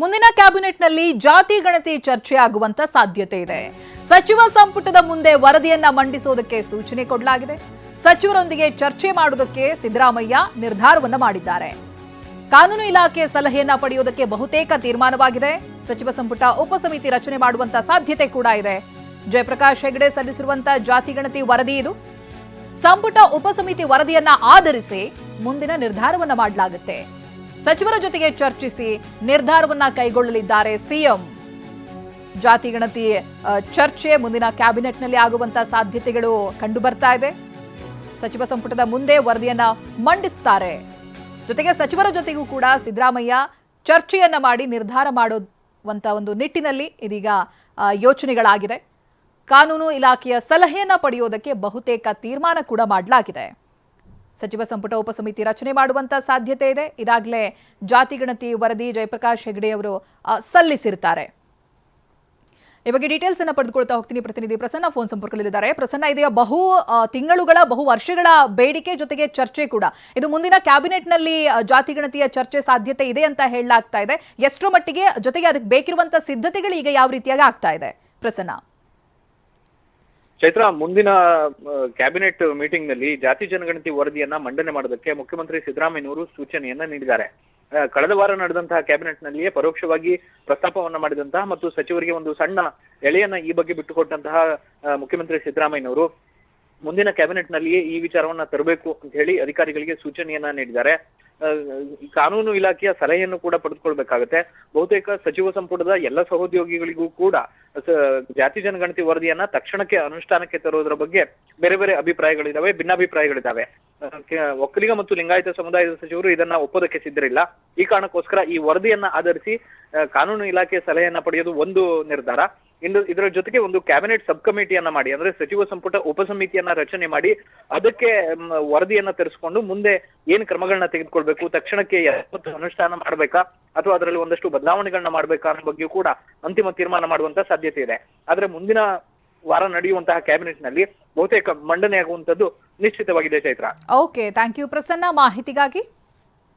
ಮುಂದಿನ ಕ್ಯಾಬಿನೆಟ್ನಲ್ಲಿ ಜಾತಿ ಗಣತಿ ಚರ್ಚೆಯಾಗುವಂತ ಸಾಧ್ಯತೆ ಇದೆ. ಸಚಿವ ಸಂಪುಟದ ಮುಂದೆ ವರದಿಯನ್ನ ಮಂಡಿಸೋದಕ್ಕೆ ಸೂಚನೆ ಕೊಡಲಾಗಿದೆ. ಸಚಿವರೊಂದಿಗೆ ಚರ್ಚೆ ಮಾಡುವುದಕ್ಕೆ ಸಿದ್ದರಾಮಯ್ಯ ನಿರ್ಧಾರವನ್ನು ಮಾಡಿದ್ದಾರೆ. ಕಾನೂನು ಇಲಾಖೆ ಸಲಹೆಯನ್ನ ಪಡೆಯುವುದಕ್ಕೆ ಬಹುತೇಕ ತೀರ್ಮಾನವಾಗಿದೆ. ಸಚಿವ ಸಂಪುಟ ಉಪಸಮಿತಿ ರಚನೆ ಮಾಡುವಂತ ಸಾಧ್ಯತೆ ಕೂಡ ಇದೆ. ಜಯಪ್ರಕಾಶ್ ಹೆಗಡೆ ಸಲ್ಲಿಸಿರುವಂತಹ ಜಾತಿ ಗಣತಿ ವರದಿ ಇದು. ಸಂಪುಟ ಉಪಸಮಿತಿ ವರದಿಯನ್ನ ಆಧರಿಸಿ ಮುಂದಿನ ನಿರ್ಧಾರವನ್ನು ಮಾಡಲಾಗುತ್ತೆ. ಸಚಿವರ ಜೊತೆಗೆ ಚರ್ಚಿಸಿ ನಿರ್ಧಾರವನ್ನ ಕೈಗೊಳ್ಳಲಿದ್ದಾರೆ ಸಿಎಂ. ಜಾತಿ ಗಣತಿ ಚರ್ಚೆ ಮುಂದಿನ ಕ್ಯಾಬಿನೆಟ್ನಲ್ಲಿ ಆಗುವಂತಹ ಸಾಧ್ಯತೆಗಳು ಕಂಡು ಬರ್ತಾ ಇದೆ. ಸಚಿವ ಸಂಪುಟದ ಮುಂದೆ ವರದಿಯನ್ನ ಮಂಡಿಸ್ತಾರೆ. ಜೊತೆಗೆ ಸಚಿವರ ಜೊತೆಗೂ ಕೂಡ ಸಿದ್ದರಾಮಯ್ಯ ಚರ್ಚೆಯನ್ನ ಮಾಡಿ ನಿರ್ಧಾರ ಮಾಡುವಂತ ಒಂದು ನಿಟ್ಟಿನಲ್ಲಿ ಇದೀಗ ಯೋಚನೆಗಳಾಗಿದೆ. ಕಾನೂನು ಇಲಾಖೆಯ ಸಲಹೆಯನ್ನ ಪಡೆಯೋದಕ್ಕೆ ಬಹುತೇಕ ತೀರ್ಮಾನ ಕೂಡ ಮಾಡಲಾಗಿದೆ. ಸಚಿವ ಸಂಪುಟ ಉಪಸಮಿತಿ ರಚನೆ ಮಾಡುವಂತ ಸಾಧ್ಯತೆ ಇದೆ. ಇದಾಗಲೇ ಜಾತಿ ಗಣತಿ ವರದಿ ಜಯಪ್ರಕಾಶ್ ಹೆಗಡೆ ಅವರು ಸಲ್ಲಿಸಿರ್ತಾರೆ. ಈ ಬಗ್ಗೆ ಡೀಟೇಲ್ಸ್ ಅನ್ನು ಪಡೆದುಕೊಳ್ತಾ ಹೋಗ್ತೀನಿ ಪ್ರತಿನಿಧಿ ಪ್ರಸನ್ನ ಫೋನ್ ಸಂಪರ್ಕದಲ್ಲಿದ್ದಾರೆ. ಪ್ರಸನ್ನ ಇದೆಯ ಬಹು ತಿಂಗಳುಗಳ, ಬಹು ವರ್ಷಗಳ ಬೇಡಿಕೆ ಜೊತೆಗೆ ಚರ್ಚೆ ಕೂಡ. ಇದು ಮುಂದಿನ ಕ್ಯಾಬಿನೆಟ್ನಲ್ಲಿ ನಲ್ಲಿ ಜಾತಿ ಗಣತಿಯ ಚರ್ಚೆ ಸಾಧ್ಯತೆ ಇದೆ ಅಂತ ಹೇಳಲಾಗ್ತಾ ಇದೆ. ಎಷ್ಟರ ಮಟ್ಟಿಗೆ ಜೊತೆಗೆ ಅದಕ್ಕೆ ಬೇಕಿರುವಂತಹ ಸಿದ್ಧತೆಗಳು ಈಗ ಯಾವ ರೀತಿಯಾಗಿ ಆಗ್ತಾ ಇದೆ? ಪ್ರಸನ್ನ. ಚೈತ್ರ, ಮುಂದಿನ ಕ್ಯಾಬಿನೆಟ್ ಮೀಟಿಂಗ್ನಲ್ಲಿ ಜಾತಿ ಜನಗಣತಿ ವರದಿಯನ್ನ ಮಂಡನೆ ಮಾಡೋದಕ್ಕೆ ಮುಖ್ಯಮಂತ್ರಿ ಸಿದ್ದರಾಮಯ್ಯನವರು ಸೂಚನೆಯನ್ನ ನೀಡಿದ್ದಾರೆ. ಕಳೆದ ವಾರ ನಡೆದಂತಹ ಕ್ಯಾಬಿನೆಟ್ ನಲ್ಲಿಯೇ ಪರೋಕ್ಷವಾಗಿ ಪ್ರಸ್ತಾಪವನ್ನ ಮಾಡಿದಂತಹ ಮತ್ತು ಸಚಿವರಿಗೆ ಒಂದು ಸಣ್ಣ ಎಳೆಯನ್ನ ಈ ಬಗ್ಗೆ ಬಿಟ್ಟುಕೊಟ್ಟಂತಹ ಮುಖ್ಯಮಂತ್ರಿ ಸಿದ್ದರಾಮಯ್ಯನವರು ಮುಂದಿನ ಕ್ಯಾಬಿನೆಟ್ ನಲ್ಲಿಯೇ ಈ ವಿಚಾರವನ್ನ ತರಬೇಕು ಅಂತ ಹೇಳಿ ಅಧಿಕಾರಿಗಳಿಗೆ ಸೂಚನೆಯನ್ನ ನೀಡಿದ್ದಾರೆ. ಕಾನೂನು ಇಲಾಖೆಯ ಸಲಹೆಯನ್ನು ಕೂಡ ಪಡೆದುಕೊಳ್ಬೇಕಾಗತ್ತೆ. ಬಹುತೇಕ ಸಚಿವ ಸಂಪುಟದ ಎಲ್ಲ ಸಹೋದ್ಯೋಗಿಗಳಿಗೂ ಕೂಡ ಜಾತಿ ಜನಗಣತಿ ವರದಿಯನ್ನ ತಕ್ಷಣಕ್ಕೆ ಅನುಷ್ಠಾನಕ್ಕೆ ತರುವುದರ ಬಗ್ಗೆ ಬೇರೆ ಬೇರೆ ಅಭಿಪ್ರಾಯಗಳಿದಾವೆ ಭಿನ್ನಾಭಿಪ್ರಾಯಗಳಿದ್ದಾವೆ ಒಕ್ಕಲಿಗ ಮತ್ತು ಲಿಂಗಾಯತ ಸಮುದಾಯದ ಸಚಿವರು ಇದನ್ನ ಒಪ್ಪೋದಕ್ಕೆ ಸಿದ್ಧರಿಲ್ಲ. ಈ ಕಾರಣಕ್ಕೋಸ್ಕರ ಈ ವರದಿಯನ್ನ ಆಧರಿಸಿ ಕಾನೂನು ಇಲಾಖೆ ಸಲಹೆಯನ್ನ ಪಡೆಯೋದು ಒಂದು ನಿರ್ಧಾರ. ಇನ್ನು ಇದರ ಜೊತೆಗೆ ಒಂದು ಕ್ಯಾಬಿನೆಟ್ ಸಬ್ ಕಮಿಟಿಯನ್ನ ಮಾಡಿ, ಅಂದ್ರೆ ಸಚಿವ ಸಂಪುಟ ಉಪಸಮಿತಿಯನ್ನ ರಚನೆ ಮಾಡಿ, ಅದಕ್ಕೆ ವರದಿಯನ್ನ ತರಿಸಿಕೊಂಡು ಮುಂದೆ ಏನ್ ಕ್ರಮಗಳನ್ನ ತೆಗೆದುಕೊಳ್ಬೇಕು, ತಕ್ಷಣಕ್ಕೆ ಯಾವತ್ತು ಅನುಷ್ಠಾನ ಮಾಡ್ಬೇಕಾ, ಅಥವಾ ಅದರಲ್ಲಿ ಒಂದಷ್ಟು ಬದಲಾವಣೆಗಳನ್ನ ಮಾಡಬೇಕಾ ಅನ್ನೋ ಬಗ್ಗೆಯೂ ಕೂಡ ಅಂತಿಮ ತೀರ್ಮಾನ ಮಾಡುವಂತ ಸಾಧ್ಯತೆ ಇದೆ. ಆದ್ರೆ ಮುಂದಿನ ವಾರ ನಡೆಯುವಂತಹ ಕ್ಯಾಬಿನೆಟ್ನಲ್ಲಿ ಬಹುತೇಕ ಮಂಡನೆ ಆಗುವಂತದ್ದು ನಿಶ್ಚಿತವಾಗಿದೆ Chaitra. Okay thank you Prasanna, ಮಾಹಿತಿಗಾಗಿ?